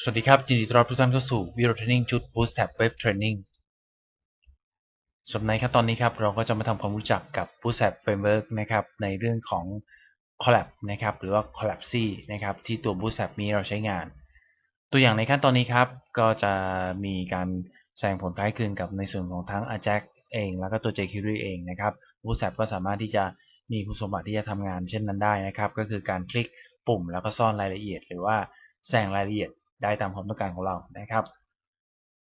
สวัสดีครับ ยินดีต้อนรับทุกท่านเข้าสู่ Video Training ชุด Bootstrap Web Training สำหรับในขั้นตอนนี้ครับ เราก็จะมาทำความรู้จักกับ Bootstrap Framework นะครับ ในเรื่องของ Collab นะครับ หรือว่า Collapsy นะครับ ที่ตัว Bootstrap มีเราใช้งาน ตัวอย่างในขั้นตอนนี้ครับ ก็จะมีการแสดงผลคล้ายคลึงกับในส่วนของทั้ง Ajax เอง แล้วก็ตัว jQuery เองนะครับ Bootstrap ก็สามารถที่จะมีคุณสมบัติที่จะทำงานเช่นนั้นได้นะครับ ก็คือการคลิกปุ่มแล้วก็ซ่อนรายละเอียด หรือว่าแสดงรายละเอียด ได้ตามความต้องการของเรานะครับ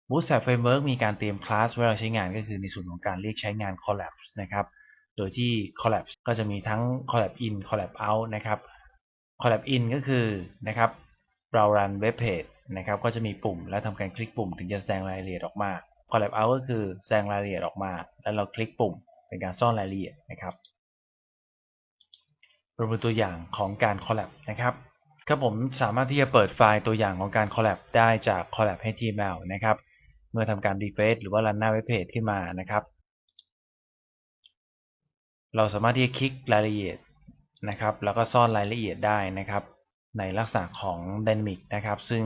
Bootstrap Framework มีการเตรียมคลาสไว้เราใช้งานก็คือในส่วนของการเรียกใช้งาน Collapse นะครับ โดยที่ Collapse ก็จะมีทั้ง Collab in Collab out นะครับ Collab in ก็คือนะครับเรารันเว็บเพจนะครับก็จะมีปุ่มและทำการคลิกปุ่มถึงจะแสดงรายละเอียดออกมา Collab out ก็คือแสดงรายละเอียดออกมา แล้วเราคลิกปุ่มเป็นการซ่อนรายละเอียดนะครับเราดูตัวอย่างของการ Collab นะครับ ครับผมสามารถที่จะเปิดไฟล์ตัวอย่างของการ collab ได้จาก collab html นะครับ เมื่อทำการ refresh หรือว่ารันหน้าเว็บเพจขึ้นมานะครับ เราสามารถที่จะคลิกรายละเอียดนะครับ แล้วก็ซ่อนรายละเอียดได้นะครับ ในลักษณะของ dynamic นะครับ ซึ่ง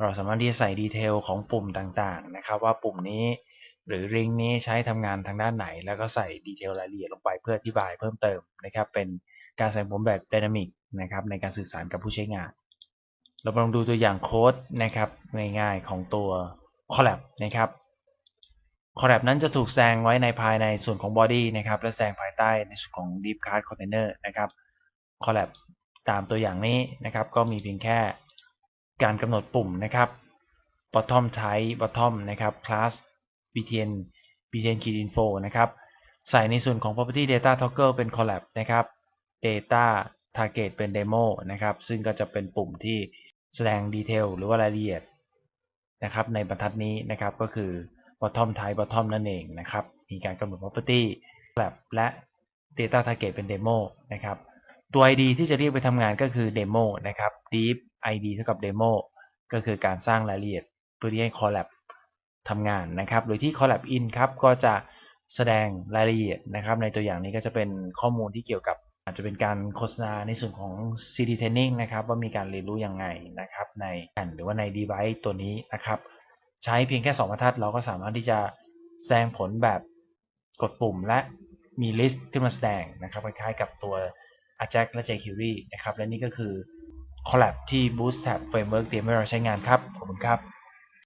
เราสามารถที่จะใส่ดีเทลของปุ่มต่างๆนะครับ ว่าปุ่มนี้หรือลิงก์นี้ใช้ทำงานทางด้านไหน แล้วก็ใส่ดีเทลรายละเอียดลงไปเพื่ออธิบายเพิ่มเติมนะครับ เป็นการแสดงผลแบบ Dynamic นะครับในการสื่อสารกับผู้ใช้งาน เราลองดูตัวอย่างโค้ดนะครับง่ายๆของตัว Collab นะครับ Collab นั้นจะถูกแสดงไว้ในภายในส่วนของ Body นะครับและแสดงภายใต้ในส่วนของ Deep Card Container นะครับ Collab ตามตัวอย่างนี้นะครับ ก็มีเพียงแค่การกำหนดปุ่มนะครับ bottom type bottom นะครับ class btn btn key info นะครับ ใส่ในส่วนของ property data toggle เป็น collab นะครับ data target เป็น demo นะครับ ซึ่งก็จะเป็นปุ่มที่แสดงดีเทลหรือว่ารายละเอียดนะครับในบรรทัดนี้นะครับก็คือ bottom type bottom นั่นเองนะครับ มีการกำหนด property lab และ data target เป็น demo นะครับ ตัว id ที่จะเรียกไปทำงานก็คือ demo นะครับ deep id เท่ากับ demo ก็คือการสร้างรายละเอียดเพื่อที่ให้ collab ทำงานนะครับ โดยที่ collab in ครับก็จะแสดงรายละเอียดนะครับ ในตัวอย่างนี้ก็จะเป็นข้อมูลที่เกี่ยวกับ อาจจะเป็นการโฆษณาในส่วนของ CD training นะครับ ว่ามีการเรียนรู้ยังไงนะครับ ในแผ่นหรือว่าใน device ตัวนี้นะครับ ใช้เพียงแค่ 2 บรรทัด เราก็สามารถที่จะแสดงผลแบบกดปุ่มและมี list ขึ้นมาแสดงนะครับคล้ายๆกับตัว Ajax และ jQuery นะครับ และนี่ก็คือ Collab ที่ Bootstrap Framework เตรียมให้เราใช้งานครับ ขอบคุณครับ